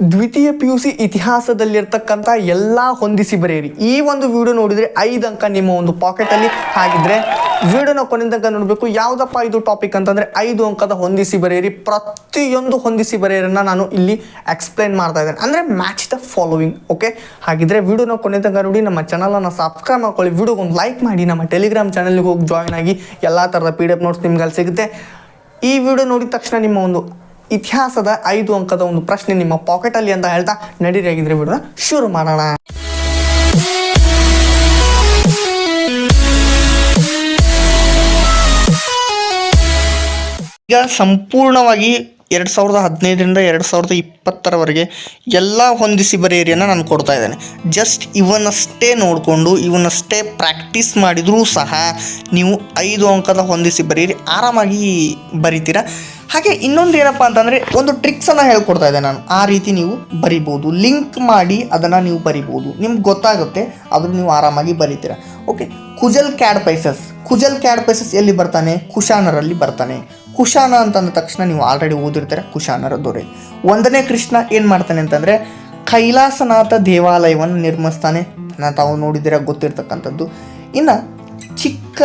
ದ್ವಿತೀಯ P U C ಇತಿಹಾಸದಲ್ಲಿರ್ತಕ್ಕಂಥ ಎಲ್ಲ ಹೊಂದಿಸಿ ಬರೆಯಿರಿ. ಈ ಒಂದು ವಿಡಿಯೋ ನೋಡಿದರೆ ಐದು ಅಂಕ ನಿಮ್ಮ ಒಂದು ಪಾಕೆಟಲ್ಲಿ ಹಾಗಿದ್ರೆ ವಿಡಿಯೋನ ಕೊನೆ ತನಕ ನೋಡಬೇಕು. ಯಾವುದಪ್ಪ ಇದು ಟಾಪಿಕ್ ಅಂತಂದರೆ ಐದು ಅಂಕದ ಹೊಂದಿಸಿ ಬರೆಯಿರಿ. ಪ್ರತಿಯೊಂದು ಹೊಂದಿಸಿ ಬರೆಯರನ್ನ ನಾನು ಇಲ್ಲಿ ಎಕ್ಸ್ಪ್ಲೈನ್ ಮಾಡ್ತಾ ಇದ್ದೇನೆ. ಅಂದರೆ ಮ್ಯಾಚ್ ದ ಫಾಲೋವಿಂಗ್ ಓಕೆ ಹಾಗಿದ್ರೆ ವಿಡಿಯೋನ ಕೊನೆ ತನಕ ನೋಡಿ, ನಮ್ಮ ಚಾನಲನ್ನು ಸಬ್ಸ್ಕ್ರೈಬ್ ಮಾಡ್ಕೊಳ್ಳಿ. ವಿಡಿಯೋಗೆ ಒಂದು ಲೈಕ್ ಮಾಡಿ. ನಮ್ಮ ಟೆಲಿಗ್ರಾಮ್ ಚಾನಲ್ಗೆ ಹೋಗಿ ಜಾಯ್ನ್ ಆಗಿ ಎಲ್ಲ ಥರದ ಪಿ ಡಿ ನೋಟ್ಸ್ ನಿಮ್ಗೆ ಅಲ್ಲಿ ಸಿಗುತ್ತೆ. ಈ ವಿಡಿಯೋ ನೋಡಿದ ತಕ್ಷಣ ನಿಮ್ಮ ಒಂದು ಇತಿಹಾಸದ ಐದು ಅಂಕದ ಒಂದು ಪ್ರಶ್ನೆ ನಿಮ್ಮ ಪಾಕೆಟಲ್ಲಿ ಅಂತ ಹೇಳ್ತಾ ನಡೀರಿ ಆಗಿದ್ರೆ ಬಿಡೋಣ ಶುರು ಮಾಡೋಣ. ಈಗ ಸಂಪೂರ್ಣವಾಗಿ ಎರಡು ಸಾವಿರದ ಹದಿನೈದರಿಂದ ಎರಡು ಸಾವಿರದ ಇಪ್ಪತ್ತರವರೆಗೆ ಎಲ್ಲ ಹೊಂದಿಸಿ ಬರೆಯರಿಯನ್ನು ನಾನು ಕೊಡ್ತಾ ಇದ್ದೇನೆ. ಜಸ್ಟ್ ಇವನ್ನಷ್ಟೇ ನೋಡಿಕೊಂಡು ಇವನ್ನಷ್ಟೇ ಪ್ರಾಕ್ಟೀಸ್ ಮಾಡಿದರೂ ಸಹ ನೀವು ಐದು ಅಂಕದ ಹೊಂದಿಸಿ ಬರೆಯಿರಿ, ಆರಾಮಾಗಿ ಬರಿತೀರಾ? ಹಾಗೆ ಇನ್ನೊಂದು ಏನಪ್ಪ ಅಂತಂದರೆ ಒಂದು ಟ್ರಿಕ್ಸನ್ನು ಹೇಳ್ಕೊಡ್ತಾ ಇದ್ದೆ ನಾನು. ಆ ರೀತಿ ನೀವು ಬರಿಬೋದು. ಲಿಂಕ್ ಮಾಡಿ ಅದನ್ನು ನೀವು ಬರಿಬೋದು. ನಿಮ್ಗೆ ಗೊತ್ತಾಗುತ್ತೆ ಅದನ್ನ ನೀವು ಆರಾಮಾಗಿ ಬರೀತೀರಾ. Okay Kujula Kadphises. Kujula Kadphises ಎಲ್ಲಿ ಬರ್ತಾನೆ? ಕುಶಾನರಲ್ಲಿ ಬರ್ತಾನೆ. ಕುಶಾನ ಅಂತಂದ ತಕ್ಷಣ ನೀವು ಆಲ್ರೆಡಿ ಓದಿರ್ತೀರ, ಕುಶಾನರ ದೊರೆ. ಒಂದನೇ ಕೃಷ್ಣ ಏನು ಮಾಡ್ತಾನೆ ಅಂತಂದರೆ, ಕೈಲಾಸನಾಥ ದೇವಾಲಯವನ್ನು ನಿರ್ಮಿಸ್ತಾನೆ. ನಾ ತಾವು ನೋಡಿದಿರ, ಗೊತ್ತಿರ್ತಕ್ಕಂಥದ್ದು. ಇನ್ನು ಚಿಕ್ಕ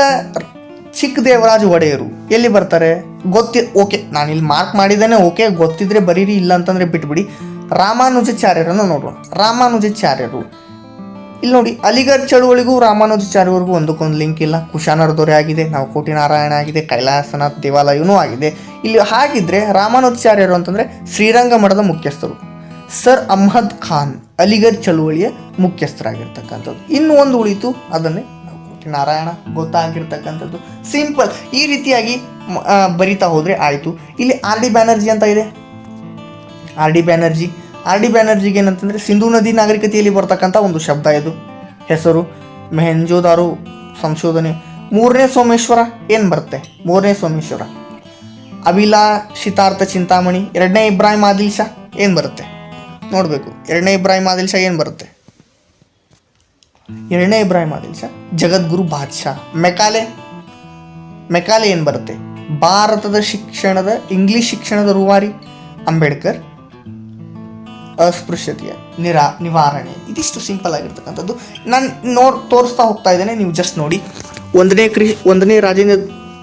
ಚಿಕ್ಕ ದೇವರಾಜ್ ಒಡೆಯರು. ಎಲ್ಲಿ ಬರ್ತಾರೆ? ಗೊತ್ತಿ, ಓಕೆ ನಾನು ಇಲ್ಲಿ ಮಾರ್ಕ್ ಮಾಡಿದ್ದೇನೆ, ಓಕೆ, ಗೊತ್ತಿದ್ರೆ ಬರೀರಿ ಇಲ್ಲ ಅಂತಂದರೆ ಬಿಟ್ಬಿಡಿ. ರಾಮಾನುಜಾಚಾರ್ಯರನ್ನು ನೋಡೋಣ ರಾಮಾನುಜಾಚಾರ್ಯರು. ಇಲ್ಲಿ ನೋಡಿ, ಅಲಿಗರ್ ಚಳುವಳಿಗೂ ರಾಮಾನುಜಾಚಾರ್ಯವರೆಗೂ ಒಂದಕ್ಕೊಂದು ಲಿಂಕ್ ಇಲ್ಲ. ಕುಶಾನರ ದೊರೆ ಆಗಿದೆ, ನಾವು ಕೋಟಿ ನಾರಾಯಣ ಆಗಿದೆ, ಕೈಲಾಸನಾಥ್ ದೇವಾಲಯವೂ ಆಗಿದೆ. ಇಲ್ಲಿ ಹಾಗಿದ್ರೆ ರಾಮಾನುಜಾಚಾರ್ಯರು ಅಂತಂದರೆ ಶ್ರೀರಂಗ ಮಠದ ಮುಖ್ಯಸ್ಥರು. ಸರ್ ಅಹ್ಮದ್ ಖಾನ್ ಅಲಿಗರ್ ಚಳುವಳಿಯ ಮುಖ್ಯಸ್ಥರಾಗಿರ್ತಕ್ಕಂಥದ್ದು. ಇನ್ನೂ ಒಂದು ಉಳಿತು, ಅದನ್ನೇ ನಾರಾಯಣ ಗೊತ್ತಾಗಿರ್ತಕ್ಕಂಥದ್ದು. ಸಿಂಪಲ್ ಈ ರೀತಿಯಾಗಿ ಬರಿತಾ ಹೋದರೆ ಆಯಿತು. ಇಲ್ಲಿ ಆರ್ ಡಿ ಬ್ಯಾನರ್ಜಿ ಅಂತ ಇದೆ. R D Banerjee R D ಬ್ಯಾನರ್ಜಿಗೆ ಏನಂತಂದರೆ ಸಿಂಧೂ ನದಿ ನಾಗರಿಕತೆಯಲ್ಲಿ ಬರ್ತಕ್ಕಂಥ ಒಂದು ಶಬ್ದ ಇದು. ಹೆಸರು ಮೆಹಂಜೋದಾರು ಸಂಶೋಧನೆ. ಮೂರನೇ ಸೋಮೇಶ್ವರ ಏನು ಬರುತ್ತೆ? ಮೂರನೇ ಸೋಮೇಶ್ವರ. ಅಭಿಲಾಷಿತಾರ್ಥ ಚಿಂತಾಮಣಿ, ಎರಡನೇ ಇಬ್ರಾಹಿಂ ಆದಿಲ್ ಶಾ ಏನು ಬರುತ್ತೆ? ನೋಡಬೇಕು. ಎರಡನೇ ಇಬ್ರಾಹಿಂ ಆದಿಲ್ ಶಾ ಏನು ಬರುತ್ತೆ? ಎರಡನೇ ಇಬ್ರಾಹಿಂ ಆದಿಲ್ ಶಾ ಜಗದ್ಗುರು ಬಾದ್ಶಾ. ಮೆಕಾಲೆ ಮೆಕಾಲೆ ಏನು ಬರುತ್ತೆ? ಭಾರತದ ಶಿಕ್ಷಣದ, ಇಂಗ್ಲಿಷ್ ಶಿಕ್ಷಣದ ರೂವಾರಿ ಅಂಬೇಡ್ಕರ್ ಅಸ್ಪೃಶ್ಯತೆಯ ನಿರಾ, ನಿವಾರಣೆ. ಇದಿಷ್ಟು ಸಿಂಪಲ್ ಆಗಿರ್ತಕ್ಕಂಥದ್ದು. ನಾನು ನೋಡ್, ತೋರಿಸ್ತಾ ಹೋಗ್ತಾ ಇದ್ದೇನೆ, ನೀವು ಜಸ್ಟ್ ನೋಡಿ. ಒಂದನೇ ಕೃ ಒಂದನೇ ರಾಜೇಂದ್ರ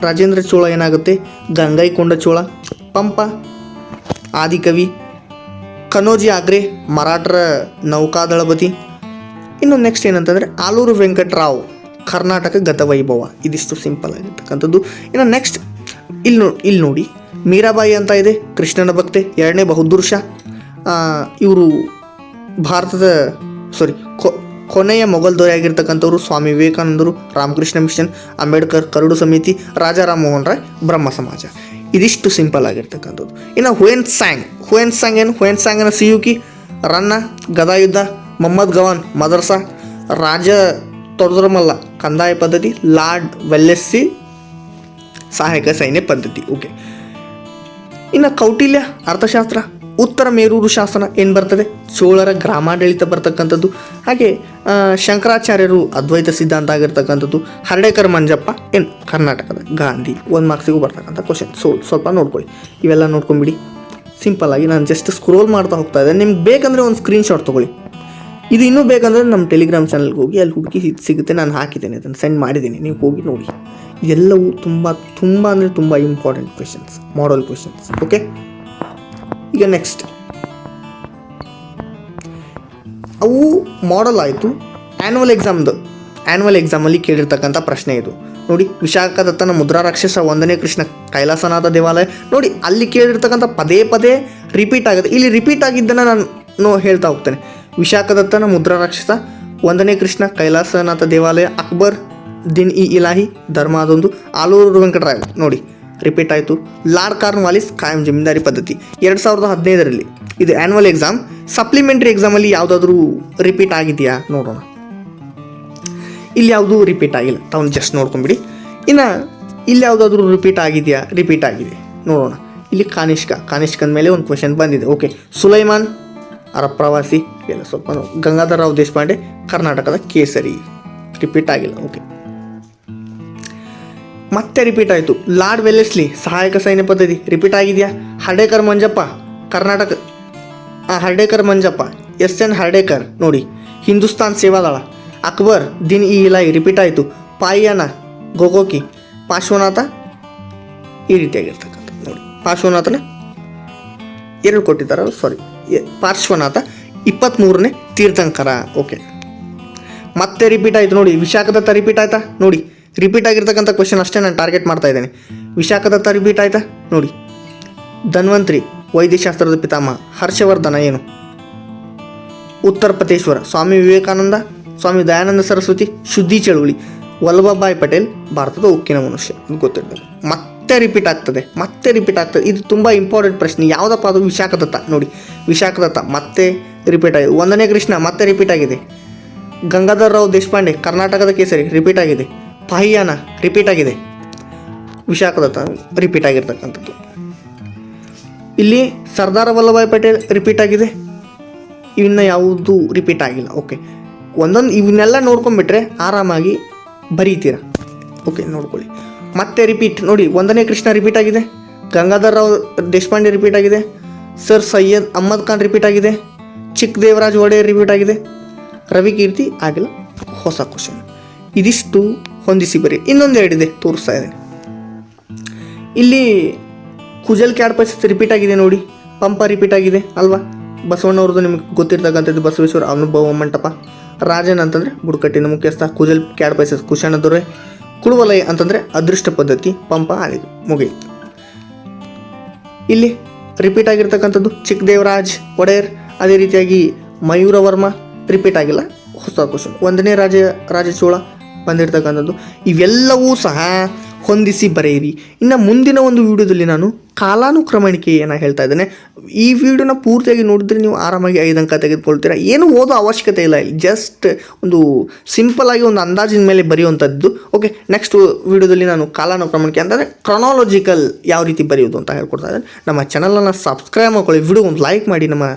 ರಾಜೇಂದ್ರ ಚೋಳ ಏನಾಗುತ್ತೆ? ಗಂಗೈಕೊಂಡ ಚೋಳ, ಪಂಪ, ಆದಿಕವಿ, ಕನೋಜಿ ಆಗ್ರೆ, ಮರಾಠರ ನೌಕಾದಳಪತಿ ಇನ್ನು ನೆಕ್ಸ್ಟ್ ಏನಂತಂದರೆ ಆಲೂರು ವೆಂಕಟರಾವ್, ಕರ್ನಾಟಕ ಗತವೈಭವ ಇದಿಷ್ಟು ಸಿಂಪಲ್ ಆಗಿರ್ತಕ್ಕಂಥದ್ದು. ಇನ್ನು ನೆಕ್ಸ್ಟ್ ಇಲ್ಲಿ ನೋ ಇಲ್ಲಿ ನೋಡಿ, ಮೀರಾಬಾಯಿ ಅಂತ ಇದೆ, ಕೃಷ್ಣನ ಭಕ್ತೆ, ಎರಡನೇ ಬಹುದೃಶ ಇವರು ಭಾರತದ ಸಾರಿ ಕೊನೆಯ ಮೊಘಲ್ ದೊರೆ ಆಗಿರ್ತಕ್ಕಂಥವ್ರು ಸ್ವಾಮಿ ವಿವೇಕಾನಂದರು, ರಾಮಕೃಷ್ಣ ಮಿಷನ್, ಅಂಬೇಡ್ಕರ್ ಕರಡು ಸಮಿತಿ, ರಾಜಾ ರಾಮಮೋಹನ್ ರಾಯ್, ಬ್ರಹ್ಮ ಸಮಾಜ. ಇದಿಷ್ಟು ಸಿಂಪಲ್ ಆಗಿರ್ತಕ್ಕಂಥದ್ದು. ಇನ್ನು ಹುಯೆನ್ ಸ್ಯಾಂಗ್ ಹುಯೆನ್ ಸ್ಯಾಂಗ್ ಏನು? ಹುಯೆನ್ ಸ್ಯಾಂಗನ ಸಿಯುಕಿ, ರನ್ನ, ಗದಾಯುದ್ಧ ಮೊಹಮ್ಮದ್ ಗವಾನ್, ಮದರ್ಸಾ ರಾಜ ತೊಡದ್ರಮಲ್ಲ ಕಂದಾಯ ಪದ್ಧತಿ, ಲಾರ್ಡ್ ವೆಲ್ಲೆಸ್ಸಿ ಸಹಾಯಕ ಸೈನ್ಯ ಪದ್ಧತಿ ಓಕೆ ಇನ್ನು ಕೌಟಿಲ್ಯ, ಅರ್ಥಶಾಸ್ತ್ರ, ಉತ್ತರ ಮೇರೂರು ಶಾಸನ ಏನು ಬರ್ತದೆ? ಚೋಳರ ಗ್ರಾಮಾಡಳಿತ ಬರ್ತಕ್ಕಂಥದ್ದು, ಹಾಗೆ ಶಂಕರಾಚಾರ್ಯರು ಅದ್ವೈತ ಸಿದ್ಧಾಂತ ಆಗಿರ್ತಕ್ಕಂಥದ್ದು, ಹರಡೇಕರ್ ಮಂಜಪ್ಪ ಏನು ಕರ್ನಾಟಕದ, ಗಾಂಧಿ, ಒಂದು ಮಾರ್ಕ್ಸಿಗೂ ಬರ್ತಕ್ಕಂಥ ಕ್ವಶನ್ ಸೊ ಸ್ವಲ್ಪ ನೋಡ್ಕೊಳ್ಳಿ, ಇವೆಲ್ಲ ನೋಡ್ಕೊಂಬಿಡಿ. ಸಿಂಪಲ್ ಆಗಿ ನಾನು ಜಸ್ಟ್ ಸ್ಕ್ರೋಲ್ ಮಾಡ್ತಾ ಹೋಗ್ತಾ ಇದ್ದೆ. ನಿಮ್ಗೆ ಬೇಕಂದರೆ ಒಂದು ಸ್ಕ್ರೀನ್ಶಾಟ್ ತೊಗೊಳ್ಳಿ. ಇದು ಇನ್ನೂ ಬೇಕಂದರೆ ನಮ್ಮ ಟೆಲಿಗ್ರಾಮ್ ಚಾನಲ್ಗೆ ಹೋಗಿ ಅಲ್ಲಿ ಹುಡುಕಿ ಇದು ಸಿಗುತ್ತೆ, ನಾನು ಹಾಕಿದ್ದೇನೆ, ಅದನ್ನು ಸೆಂಡ್ ಮಾಡಿದ್ದೀನಿ, ನೀವು ಹೋಗಿ ನೋಡಿ. ಇದೆಲ್ಲವೂ ತುಂಬ ತುಂಬ ಅಂದರೆ ತುಂಬ important questions model questions okay ಈಗ ನೆಕ್ಸ್ಟ್ ಅವು ಮಾಡಲ್ ಆಯಿತು ಆ್ಯನ್ಯುವಲ್ ಎಕ್ಸಾಮ್ದು ಆ್ಯನ್ಯುವಲ್ ಎಕ್ಸಾಮಲ್ಲಿ ಕೇಳಿರ್ತಕ್ಕಂಥ ಪ್ರಶ್ನೆ ಇದು. ನೋಡಿ ವಿಶಾಖದತ್ತನ ಮುದ್ರಾ ರಾಕ್ಷಸ ಒಂದನೇ ಕೃಷ್ಣ ಕೈಲಾಸನಾಥ ದೇವಾಲಯ. ನೋಡಿ, ಅಲ್ಲಿ ಕೇಳಿರ್ತಕ್ಕಂಥ ಪದೇ ಪದೇ ರಿಪೀಟ್ ಆಗುತ್ತೆ. ಇಲ್ಲಿ ರಿಪೀಟ್ ಆಗಿದ್ದನ್ನು ನಾನು ಹೇಳ್ತಾ ಹೋಗ್ತೇನೆ. ವಿಶಾಖದತ್ತನ ಮುದ್ರಾ ರಾಕ್ಷಸ, ಒಂದನೇ ಕೃಷ್ಣ ಕೈಲಾಸನಾಥ ದೇವಾಲಯ, ಅಕ್ಬರ್ ದಿನ್ ಇ ಇಲಾಹಿ ಧರ್ಮ ಅದೊಂದು. ಆಲೂರು ವೆಂಕಟರಾಯ್ ನೋಡಿ ರಿಪೀಟ್ ಆಯಿತು. ಲಾರ್ಡ್ ವಾಲಿಸ್ ಕಾಯಂ ಜಮೀನ್ದಾರಿ ಪದ್ಧತಿ. ಎರಡು ಸಾವಿರದ ಹದಿನೈದರಲ್ಲಿ ಇದು ಆ್ಯನ್ಯುವಲ್ ಎಕ್ಸಾಮ್ ಸಪ್ಲಿಮೆಂಟ್ರಿ ಎಕ್ಸಾಮಲ್ಲಿ ಯಾವುದಾದ್ರೂ ರಿಪೀಟ್ ಆಗಿದೆಯಾ? ನೋಡೋಣ. ಇಲ್ಲಿ ಯಾವುದೂ ರಿಪೀಟ್ ಆಗಿಲ್ಲ. ತಾವು ಜಸ್ಟ್ ನೋಡ್ಕೊಂಬಿಡಿ. ಇನ್ನು ಇಲ್ಲಿ ಯಾವುದಾದ್ರೂ ರಿಪೀಟ್ ಆಗಿದೆಯಾ? ರಿಪೀಟ್ ಆಗಿದೆ. ನೋಡೋಣ. ಇಲ್ಲಿ ಕಾನಿಷ್ಕ, ಕಾನಿಷ್ಕನ ಮೇಲೆ ಒಂದು ಕ್ವೆಶನ್ ಬಂದಿದೆ. ಓಕೆ ಸುಲೈಮಾನ್ ಅರಬ್ ಪ್ರವಾಸಿ, ಎಲ್ಲ ಸ್ವಲ್ಪ ನೋ- ಗಂಗಾಧರ ರಾವ್ ದೇಶಪಾಂಡೆ, ಕರ್ನಾಟಕದ ಕೇಸರಿ. ರಿಪೀಟ್ ಆಗಿಲ್ಲ ಓಕೆ ಮತ್ತೆ ರಿಪೀಟ್ ಆಯಿತು. ಲಾರ್ಡ್ ವೆಲ್ಲೆಸ್ಲಿ, ಸಹಾಯಕ ಸೈನ್ಯ ಪದ್ಧತಿ ರಿಪೀಟ್ ಆಗಿದೆಯಾ? ಹರ್ಡೇಕರ್ ಮಂಜಪ್ಪ, ಕರ್ನಾಟಕ ಹರ್ಡೇಕರ್ ಮಂಜಪ್ಪ, ಎಸ್ ಎನ್ ಹರ್ಡೇಕರ್, ನೋಡಿ. ಹಿಂದೂಸ್ತಾನ್ ಸೇವಾದಳ, ಅಕ್ಬರ್, ದಿನ್ ಇ ಇಲಾಯಿ ರಿಪೀಟ್ ಆಯಿತು. ಪಾಯಿಯಾನ, ಗೋಗೋಕಿ, ಪಾರ್ಶ್ವನಾಥ, ಈ ರೀತಿಯಾಗಿರ್ತಕ್ಕಂಥ ನೋಡಿ. ಪಾರ್ಶ್ವನಾಥನ ಎರಡು ಕೊಟ್ಟಿದ್ದಾರಲ್ಲ ಸಾರಿ ಪಾರ್ಶ್ವನಾಥ ಇಪ್ಪತ್ತ್ಮೂರನೇ ತೀರ್ಥಂಕರ. ಓಕೆ. ಮತ್ತೆ ರಿಪೀಟ್ ಆಯಿತು ನೋಡಿ, ವಿಶಾಖದತ್ತ ರಿಪೀಟ್ ಆಯ್ತಾ? ನೋಡಿ ರಿಪೀಟ್ ಆಗಿರ್ತಕ್ಕಂಥ ಕ್ವಶನ್ ಅಷ್ಟೇ ನಾನು ಟಾರ್ಗೆಟ್ ಮಾಡ್ತಾ ಇದ್ದೇನೆ. ವಿಶಾಖದತ್ತ ರಿಪೀಟ್ ಆಯ್ತಾ? ನೋಡಿ. ಧನ್ವಂತ್ರಿ, ವೈದ್ಯಶಾಸ್ತ್ರದ ಪಿತಾಮಹ, ಹರ್ಷವರ್ಧನ ಏನು? ಉತ್ತರಪತೇಶ್ವರ ಸ್ವಾಮಿ ವಿವೇಕಾನಂದ, ಸ್ವಾಮಿ ದಯಾನಂದ ಸರಸ್ವತಿ, ಶುದ್ಧಿ ಚಳುವಳಿ, ವಲ್ಲಭಭಾಯ್ ಪಟೇಲ್, ಭಾರತದ ಉಕ್ಕಿನ ಮನುಷ್ಯ. ಗೊತ್ತಿರ್ತದೆ ಮತ್ತೆ ರಿಪೀಟ್ ಆಗ್ತದೆ, ಮತ್ತೆ ರಿಪೀಟ್ ಆಗ್ತದೆ. ಇದು ತುಂಬ ಇಂಪಾರ್ಟೆಂಟ್ ಪ್ರಶ್ನೆ. ಯಾವುದಪ್ಪ ಅದು ವಿಶಾಖದತ್ತ? ನೋಡಿ, ವಿಶಾಖದತ್ತ ಮತ್ತೆ ರಿಪೀಟ್ ಆಗಿದೆ. ಒಂದನೇ ಕೃಷ್ಣ ಮತ್ತೆ ರಿಪೀಟ್ ಆಗಿದೆ. ಗಂಗಾಧರ್ ರಾವ್ ದೇಶಪಾಂಡೆ, ಕರ್ನಾಟಕದ ಕೇಸರಿ ರಿಪೀಟ್ ಆಗಿದೆ. ಪಾಹಿಯಾನ ರಿಪೀಟ್ ಆಗಿದೆ. ವಿಶಾಖದತ್ತ ರಿಪೀಟ್ ಆಗಿರ್ತಕ್ಕಂಥದ್ದು. ಇಲ್ಲಿ ಸರ್ದಾರ್ ವಲ್ಲಭಾಯ್ ಪಟೇಲ್ ರಿಪೀಟ್ ಆಗಿದೆ. ಇವನ್ನ ಯಾವುದು ರಿಪೀಟ್ ಆಗಿಲ್ಲ. ಓಕೆ ಒಂದೊಂದು ಇವನ್ನೆಲ್ಲ ನೋಡ್ಕೊಂಡ್ಬಿಟ್ರೆ ಆರಾಮಾಗಿ ಬರೀತೀರ? ಓಕೆ ನೋಡ್ಕೊಳ್ಳಿ. ಮತ್ತೆ ರಿಪೀಟ್ ನೋಡಿ, ಒಂದನೇ ಕೃಷ್ಣ ರಿಪೀಟ್ ಆಗಿದೆ. ಗಂಗಾಧರ್ ರಾವ್, ದೇಶಪಾಂಡೆ ರಿಪೀಟ್ ಆಗಿದೆ. ಸರ್ ಸೈಯದ್ ಅಹ್ಮದ್ ಖಾನ್ ರಿಪೀಟ್ ಆಗಿದೆ. ಚಿಕ್ಕ ದೇವರಾಜ್ ಒಡೆಯರ್ ರಿಪೀಟ್ ಆಗಿದೆ. ರವಿ ಕೀರ್ತಿ, ಆಗಿಲ್ಲ. ಹೊಸ ಕ್ವಶನ್ ಇದಿಷ್ಟು ಹೊಂದಿಸಿ ಬರೀ. ಇನ್ನೊಂದು ಎರಡಿದೆ ತೋರಿಸ್ತಾ ಇದೆ ಇಲ್ಲಿ ಕುಜಲ್ ಕ್ಯಾಡ್ ಕ್ಯಾಡ್ಪಸ್ ರಿಪೀಟ್ ಆಗಿದೆ ನೋಡಿ. ಪಂಪ ರಿಪೀಟ್ ಆಗಿದೆ, ಅಲ್ವಾ? ಬಸವಣ್ಣವ್ರದ್ದು ನಿಮಗೆ ಗೊತ್ತಿರ್ತಕ್ಕಂಥದ್ದು ಬಸವೇಶ್ವರ ಅನುಭವ ಮಂಟಪ. ರಾಜನ್ ಅಂತಂದರೆ ಬುಡಕಟ್ಟಿನ ಮುಖ್ಯಸ್ಥ ಕುಜಲ್ ಕ್ಯಾಡ್ಪೈಸಸ್ ಕುಶಾಣ ದೊರೆ ಕುಳುವಲಯ ಅಂತಂದರೆ ಅದೃಷ್ಟ ಪದ್ಧತಿ ಪಂಪ ಆಗಿದೆ, ಮುಗಿಯಿತು. ಇಲ್ಲಿ ರಿಪೀಟ್ ಆಗಿರ್ತಕ್ಕಂಥದ್ದು ಚಿಕ್ಕ ದೇವರಾಜ್ ಒಡೆಯರ್, ಅದೇ ರೀತಿಯಾಗಿ ಮಯೂರ ವರ್ಮ ರಿಪೀಟ್ ಆಗಿಲ್ಲ, ಹೊಸ ಕ್ವಶನ್ ಒಂದನೇ ರಾಜ, ರಾಜಚೋಳ ಬಂದಿರತಕ್ಕಂಥದ್ದು. ಇವೆಲ್ಲವೂ ಸಹ ಹೊಂದಿಸಿ ಬರೆಯಿರಿ. ಇನ್ನು ಮುಂದಿನ ಒಂದು ವಿಡಿಯೋದಲ್ಲಿ ನಾನು ಕಾಲಾನುಕ್ರಮಣಿಕೆ ಏನ ಹೇಳ್ತಾ ಇದ್ದೇನೆ. ಈ ವಿಡಿಯೋನ ಪೂರ್ತಿಯಾಗಿ ನೋಡಿದ್ರೆ ನೀವು ಆರಾಮಾಗಿ ಐದು ಅಂಕ ತೆಗೆದುಕೊಳ್ತೀರಾ. ಏನು ಓದೋ ಅವಶ್ಯಕತೆ ಇಲ್ಲ. ಇಲ್ಲಿ ಜಸ್ಟ್ ಒಂದು ಸಿಂಪಲ್ ಆಗಿ ಒಂದು ಅಂದಾಜಿನ ಮೇಲೆ ಬರೆಯುವಂಥದ್ದು ಓಕೆ ನೆಕ್ಸ್ಟ್ ವಿಡಿಯೋದಲ್ಲಿ ನಾನು ಕಾಲಾನುಕ್ರಮಣಿಕೆ ಅಂತಂದರೆ ಕ್ರೊನಾಲಜಿಕಲ್ ಯಾವ ರೀತಿ ಬರೆಯೋದು ಅಂತ ಹೇಳ್ಕೊಡ್ತಾ ಇದ್ದೇನೆ. ನಮ್ಮ ಚಾನಲನ್ನು ಸಬ್ಸ್ಕ್ರೈಬ್ ಮಾಡ್ಕೊಳ್ಳಿ. ವಿಡಿಯೋ ಒಂದು ಲೈಕ್ ಮಾಡಿ. ನಮ್ಮ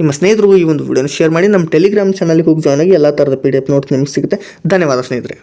ನಿಮ್ಮ ಸ್ನೇಹಿತರಿಗೂ ಈ ಒಂದು ವಿಡಿಯೋನ ಶೇರ್ ಮಾಡಿ. ನಮ್ಮ ಟೆಲಿಗ್ರಾಮ್ ಚಾನಲ್ಗೆ ಹೋಗಿ ಜಾಯ್ನ್ ಆಗಿ ಎಲ್ಲ ಥರದ ಪಿ ಡಿ ಎಫ್ ನೋಟ್ಸ್ ನಿಮ್ಗೆ ಸಿಗುತ್ತೆ. ಧನ್ಯವಾದ ಸ್ನೇಹಿತರೆ.